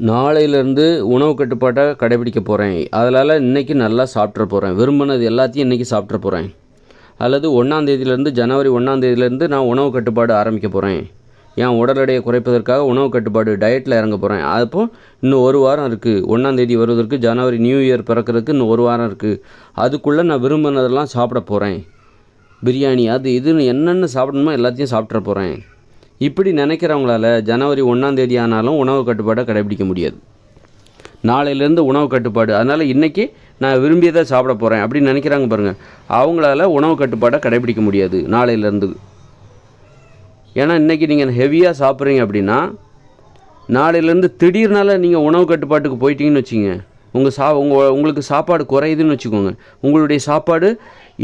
நாளையிலேருந்து உணவு கட்டுப்பாட்டை கடைபிடிக்க போகிறேன் அதனால் இன்றைக்கி நல்லா சாப்பிட்ற போகிறேன் விரும்பினது எல்லாத்தையும் இன்றைக்கி சாப்பிட்ற போகிறேன் அல்லது ஒன்றாந்தேதியிலேருந்து ஜனவரி ஒன்றாந்தேதியிலேருந்து நான் உணவு கட்டுப்பாடு ஆரம்பிக்க போகிறேன் என் உடல் எடையை குறைப்பதற்காக உணவு கட்டுப்பாடு டயட்டில் இறங்க போகிறேன் அப்போ இன்னும் ஒரு வாரம் இருக்குது ஒன்றாந்தேதி வருவதற்கு ஜனவரி நியூ இயர் பிறக்கிறதுக்கு இன்னும் ஒரு வாரம் இருக்குது அதுக்குள்ளே நான் விரும்பினதெல்லாம் சாப்பிட போகிறேன் பிரியாணி அது இதுன்னு என்னென்ன சாப்பிடணுமோ எல்லாத்தையும் சாப்பிட்ற போகிறேன் இப்படி நினைக்கிறவங்களால ஜனவரி ஒன்றாந்தேதி ஆனாலும் உணவு கட்டுப்பாடை கடைபிடிக்க முடியாது. நாளையிலேருந்து உணவு கட்டுப்பாடு. அதனால் இன்றைக்கி நான் விரும்பியதை சாப்பிட போகிறேன் அப்படின்னு நினைக்கிறாங்க பாருங்கள் அவங்களால உணவு கட்டுப்பாடை கடைபிடிக்க முடியாது நாளையிலேருந்து. ஏன்னா இன்றைக்கி நீங்கள் ஹெவியாக சாப்பிட்றீங்க அப்படின்னா நாளையிலேருந்து திடீர்னால நீங்கள் உணவு கட்டுப்பாட்டுக்கு போயிட்டீங்கன்னு வச்சுங்க உங்கள் சா உங்கள் உங்களுக்கு சாப்பாடு குறையுதுன்னு வச்சுக்கோங்க. உங்களுடைய சாப்பாடு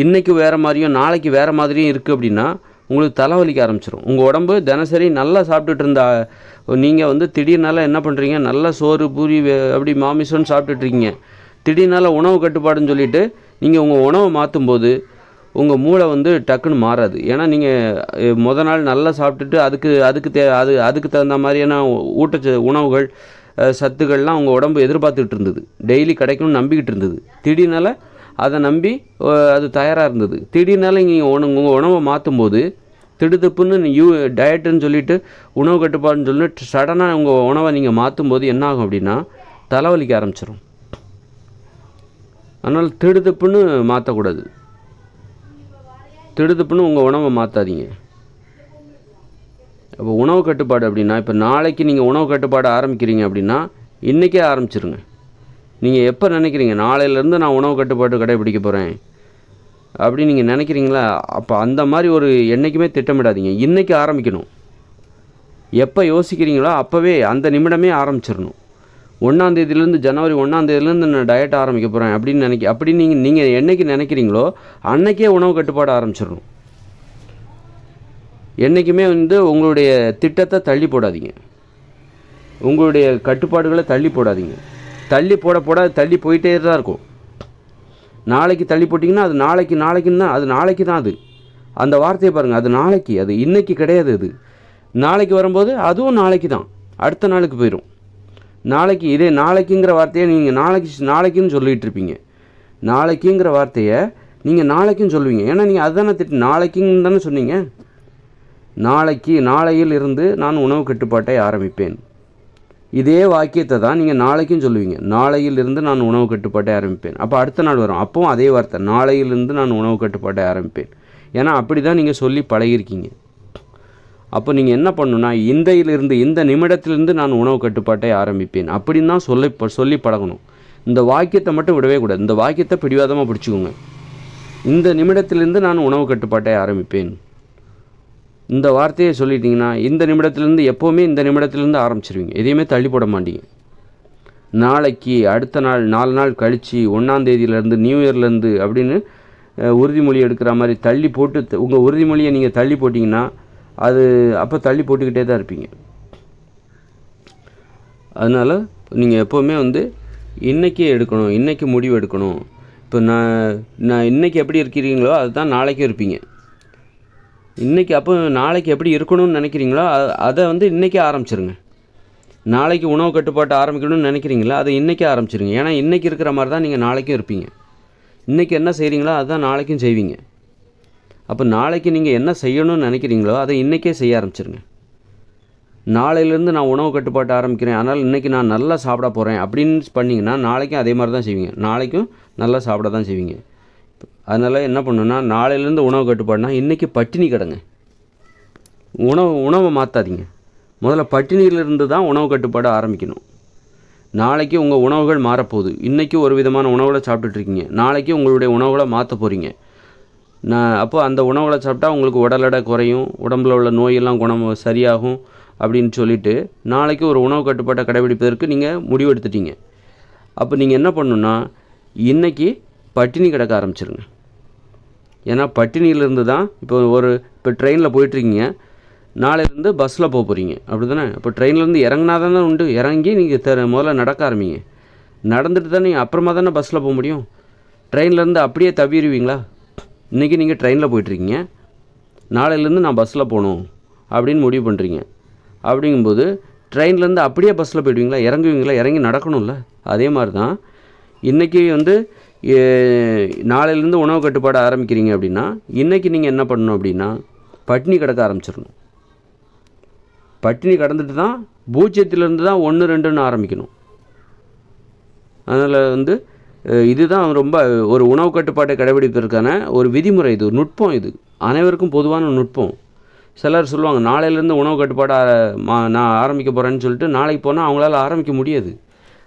இன்றைக்கி வேறு மாதிரியும் நாளைக்கு வேறு மாதிரியும் இருக்குது அப்படின்னா உங்களுக்கு தலைவலிக்க ஆரம்பிச்சிடும் உங்கள் உடம்பு தினசரி நல்லா சாப்பிட்டுட்டு இருந்தா நீங்கள் வந்து திடீர்னால என்ன பண்ணுறீங்க நல்லா சோறு பூரி வே- அப்படி மாமிசம்னு சாப்பிட்டுட்ருக்கீங்க திடீர்னால உணவு கட்டுப்பாடுன்னு சொல்லிட்டு நீங்கள் உங்கள் உணவை மாற்றும்போது உங்கள் மூளை வந்து டக்குன்னு மாறாது. ஏன்னா நீங்கள் முத நாள் நல்லா சாப்பிட்டுட்டு அதுக்கு அதுக்கு தே அது அதுக்கு தகுந்த மாதிரியான ஊட்டச்ச உணவுகள் சத்துக்கள்லாம் உங்கள் உடம்பு எதிர்பார்த்துக்கிட்டு இருந்தது. டெய்லி கிடைக்கும்னு நம்பிக்கிட்டு இருந்தது. திடீர்னால அதை நம்பி அது தயாராக இருந்தது. திடீர்னால நீங்கள் உணவு உங்கள் உணவை மாற்றும்போது திடுதிப்புன்னு யூ டயட்டுன்னு சொல்லிட்டு உணவு கட்டுப்பாடுன்னு சொல்லிட்டு சடனாக உங்கள் உணவை நீங்கள் மாற்றும்போது என்ன ஆகும் அப்படின்னா தலைவலிக்க ஆரம்பிச்சிடும் அதனால் திடுதுப்புன்னு மாற்றக்கூடாது திடுதுப்புன்னு உங்கள் உணவை மாற்றாதீங்க அப்போ உணவு கட்டுப்பாடு அப்படின்னா இப்போ நாளைக்கு நீங்கள் உணவு கட்டுப்பாடு ஆரம்பிக்கிறீங்க அப்படின்னா இன்றைக்கே ஆரம்பிச்சிருங்க. நீங்கள் எப்போ நினைக்கிறீங்க? நாளையிலேருந்து நான் உணவு கட்டுப்பாடு கடைபிடிக்க போகிறேன் அப்படி நீங்கள் நினைக்கிறீங்களா? அப்போ அந்த மாதிரி ஒரு என்றைக்குமே திட்டமிடாதீங்க. இன்றைக்கி ஆரம்பிக்கணும். எப்போ யோசிக்கிறீங்களோ அப்போவே அந்த நிமிடமே ஆரம்பிச்சிடணும். ஒன்றாந்தேதியிலேருந்து ஜனவரி ஒன்றாந்தேதியிலேருந்து நான் டயட் ஆரம்பிக்க போகிறேன் அப்படின்னு நினைக்க அப்படி நீங்கள் நீங்கள் என்னைக்கு நினைக்கிறீங்களோ அன்னைக்கே உணவு கட்டுப்பாடு ஆரம்பிச்சிடணும். என்றைக்குமே வந்து உங்களுடைய திட்டத்தை தள்ளி போடாதீங்க. உங்களுடைய கட்டுப்பாடுகளை தள்ளி போடாதீங்க. தள்ளி போட போட அது தள்ளி போயிட்டே தான் இருக்கும். நாளைக்கு தள்ளி போட்டிங்கன்னா அது நாளைக்கு நாளைக்குன்னு தான் அது நாளைக்கு தான் அது. அந்த வார்த்தையை பாருங்கள் அது நாளைக்கு அது இன்றைக்கி கிடையாது அது. நாளைக்கு வரும்போது அதுவும் நாளைக்கு தான். அடுத்த நாளுக்கு போயிடும் நாளைக்கு இதே நாளைக்குங்கிற வார்த்தையை நீங்கள் நாளைக்கு நாளைக்குன்னு சொல்லிகிட்டு இருப்பீங்க. நாளைக்குங்கிற வார்த்தையை நீங்கள் நாளைக்குன்னு சொல்லுவீங்க. ஏன்னா நீங்கள் அதுதானே திட்டு நாளைக்குன்னு தானே சொன்னீங்க. நாளைக்கு நாளையில் இருந்து நான் உணவு கட்டுப்பாட்டை ஆரம்பிப்பேன். இதே வாக்கியத்தை தான் நீங்கள் நாளைக்கும் சொல்லுவீங்க. நாளையிலிருந்து நான் உணவு கட்டுப்பாட்டை ஆரம்பிப்பேன். அப்போ அடுத்த நாள் வரும். அப்பவும் அதே வார்த்தை. நாளையிலிருந்து நான் உணவு கட்டுப்பாட்டை ஆரம்பிப்பேன். ஏன்னா அப்படி தான் நீங்கள் சொல்லி பழகிருக்கீங்க அப்போ நீங்கள் என்ன பண்ணணும்னா இந்தையிலிருந்து இந்த நிமிடத்திலிருந்து நான் உணவு கட்டுப்பாட்டை ஆரம்பிப்பேன். அப்படின்னு தான் சொல்லி ப- சொல்லி பழகணும். இந்த வாக்கியத்தை மட்டும் விடவே கூடாது. இந்த வாக்கியத்தை பிடிவாதமாக பிடிச்சிக்கோங்க. இந்த நிமிடத்திலிருந்து நான் உணவு கட்டுப்பாட்டை ஆரம்பிப்பேன். இந்த வார்த்தையை சொல்லிட்டீங்கன்னா இந்த நிமிடத்துலேருந்து எப்போவுமே இந்த நிமிடத்துலேருந்து ஆரம்பிச்சிருவீங்க. எதையுமே தள்ளி போட மாட்டீங்க. நாளைக்கு அடுத்த நாள் நாலு நாள் கழித்து ஒன்றாந்தேதியிலேருந்து நியூ இயர்லேருந்து அப்படின்னு உறுதிமொழி எடுக்கிற மாதிரி தள்ளி போட்டு உங்கள் உறுதிமொழியை நீங்கள் தள்ளி போட்டிங்கன்னா அது அப்போ தள்ளி போட்டுக்கிட்டே தான் இருப்பீங்க. அதனால் நீங்கள் எப்போவுமே வந்து இன்றைக்கே எடுக்கணும் இன்றைக்கி முடிவு எடுக்கணும். இப்போ நான் நான் இன்றைக்கி எப்படி இருக்கிறீங்களோ அதுதான் நாளைக்கும் இருப்பீங்க. இன்றைக்கி அப்போ நாளைக்கு எப்படி இருக்கணும்னு நினைக்கிறீங்களோ? அதை வந்து இன்றைக்கே ஆரம்பிச்சிருங்க. நாளைக்கு உணவு கட்டுப்பாட்டை ஆரம்பிக்கணும்னு நினைக்கிறீங்களா? அதை இன்றைக்கே ஆரம்பிச்சிருங்க. ஏன்னா இன்றைக்கி இருக்கிற மாதிரி தான் நீங்கள் நாளைக்கும் இருப்பீங்க. இன்றைக்கி என்ன செய்கிறீங்களோ அதுதான் நாளைக்கும் செய்வீங்க. அப்போ நாளைக்கு நீங்கள் என்ன செய்யணும்னு நினைக்கிறீங்களோ அதை இன்றைக்கே செய்ய ஆரம்பிச்சிருங்க. நாளையிலேருந்து நான் உணவு கட்டுப்பாட்டை ஆரம்பிக்கிறேன். அதனால் இன்றைக்கி நான் நல்லா சாப்பிட போகிறேன் அப்படின்னு பண்ணிங்கன்னா நாளைக்கும் அதே மாதிரி தான் செய்வீங்க. நாளைக்கும் நல்லா சாப்பிட தான் செய்வீங்க. அதனால் என்ன பண்ணுன்னா நாளையிலேருந்து உணவு கட்டுப்பாடுனா இன்றைக்கி பட்டினி கிடங்க. உணவு உணவை மாற்றாதீங்க முதல்ல பட்டினியிலிருந்து தான் உணவு கட்டுப்பாடு ஆரம்பிக்கணும். நாளைக்கு உங்கள் உணவுகள் மாறப்போகுது. இன்றைக்கி ஒரு விதமான உணவுகளை சாப்பிட்டுட்ருக்கீங்க. நாளைக்கு உங்களுடைய உணவுகளை மாற்ற போகிறீங்க நான் அப்போ அந்த உணவுகளை சாப்பிட்டா உங்களுக்கு உடல் எடை குறையும் உடம்புல உள்ள நோயெல்லாம் குணம் சரியாகும் அப்படின்னு சொல்லிட்டு நாளைக்கு ஒரு உணவு கட்டுப்பாட்டை கடைபிடிப்பதற்கு நீங்கள் முடிவெடுத்துட்டீங்க. அப்போ நீங்கள் என்ன பண்ணணுன்னா இன்றைக்கி பட்டினி கிடக்க ஆரம்பிச்சிருங்க. ஏன்னா பட்டினியிலேருந்து தான் இப்போ ஒரு இப்போ ட்ரெயினில் போயிட்டுருக்கீங்க நாளையிலேருந்து பஸ்ஸில் போக போகிறீங்க அப்படி தானே இப்போ ட்ரெயின்லேருந்து இறங்கினா தானே உண்டு. இறங்கி நீங்கள் தெ முதல்ல நடக்க ஆரம்பிங்க. நடந்துட்டு தானே அப்புறமா தானே பஸ்ஸில் போக முடியும்? ட்ரெயின்லேருந்து அப்படியே தவிடுவீங்களா? இன்றைக்கி நீங்கள் ட்ரெயினில் போயிட்டுருக்கீங்க. நாளையிலேருந்து நான் பஸ்ஸில் போகணும் அப்படின்னு முடிவு பண்ணுறீங்க அப்படிங்கும்போது ட்ரெயின்லேருந்து அப்படியே பஸ்ஸில் போயிடுவீங்களா? இறங்குவீங்களா? இறங்கி நடக்கணும்ல. அதே மாதிரி தான் இன்றைக்கி வந்து நாளையிலேருந்து உணவு கட்டுப்பாடு ஆரம்பிக்கிறீங்க அப்படின்னா இன்றைக்கி நீங்கள் என்ன பண்ணணும் அப்படின்னா பட்டினி கிடக்க ஆரம்பிச்சிடணும். பட்டினி கடந்துட்டு தான் பூஜ்ஜியத்திலேருந்து தான் ஒன்று ரெண்டுன்னு ஆரம்பிக்கணும். அதனால் வந்து இதுதான் ரொம்ப ஒரு உணவு கட்டுப்பாட்டை கடைபிடிப்பதற்கான ஒரு விதிமுறை இது நுட்பம் இது. அனைவருக்கும் பொதுவான நுட்பம். சிலர் சொல்லுவாங்க நாளையிலேருந்து உணவு கட்டுப்பாடு மா- நான் ஆரம்பிக்க போகிறேன்னு சொல்லிட்டு நாளைக்கு போனால் அவங்களால ஆரம்பிக்க முடியாது.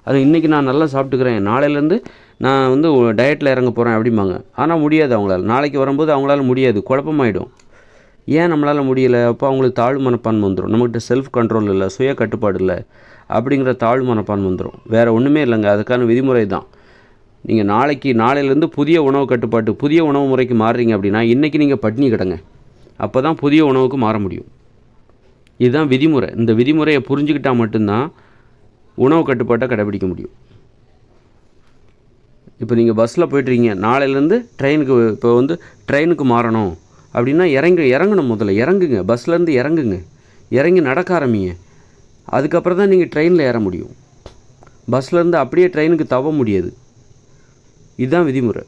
அது இன்றைக்கி நான் நல்லா சாப்பிட்டுக்கிறேன். நாளையிலேருந்து நான் வந்து டயட்டில் இறங்க போகிறேன் அப்படிம்பாங்க. ஆனால் முடியாது அவங்களால. நாளைக்கு வரும்போது அவங்களால முடியாது. குழப்பமாயிடும். ஏன் நம்மளால் முடியலை? அப்போ அவங்களுக்கு தாழ்வு மனப்பான்மை வந்துடும் நம்மகிட்ட செல்ஃப் கண்ட்ரோல் இல்லை சுய கட்டுப்பாடு இல்லை அப்படிங்கிற தாழ்வு மனப்பான்மை வந்துடும் வேறு ஒன்றுமே இல்லைங்க. அதுக்கான விதிமுறை தான். நீங்கள் நாளைக்கு நாளையிலேருந்து புதிய உணவு கட்டுப்பாட்டு புதிய உணவு முறைக்கு மாறுறீங்க அப்படின்னா இன்றைக்கி நீங்கள் பட்னி கிடங்க. அப்போ தான் புதிய உணவுக்கு மாற முடியும். இதுதான் விதிமுறை. இந்த விதிமுறையை புரிஞ்சுக்கிட்டால் மட்டும்தான் உணவு கட்டுப்பாட்டை கடைபிடிக்க முடியும். இப்போ நீங்கள் பஸ்ஸில் போய்ட்டுருக்கீங்க. நாளையிலேருந்து ட்ரெயினுக்கு இப்போ வந்து ட்ரெயினுக்கு மாறணும். அப்படின்னா இறங்கி இறங்கணும் முதல்ல. இறங்குங்க. பஸ்லேருந்து இறங்குங்க. இறங்கி நடக்க ஆரம்பிங்க. அதுக்கப்புறம் தான் நீங்கள் ட்ரெயினில் ஏற முடியும். பஸ்லேருந்து அப்படியே ட்ரெயினுக்கு தவ முடியாது. இதுதான் விதிமுறை.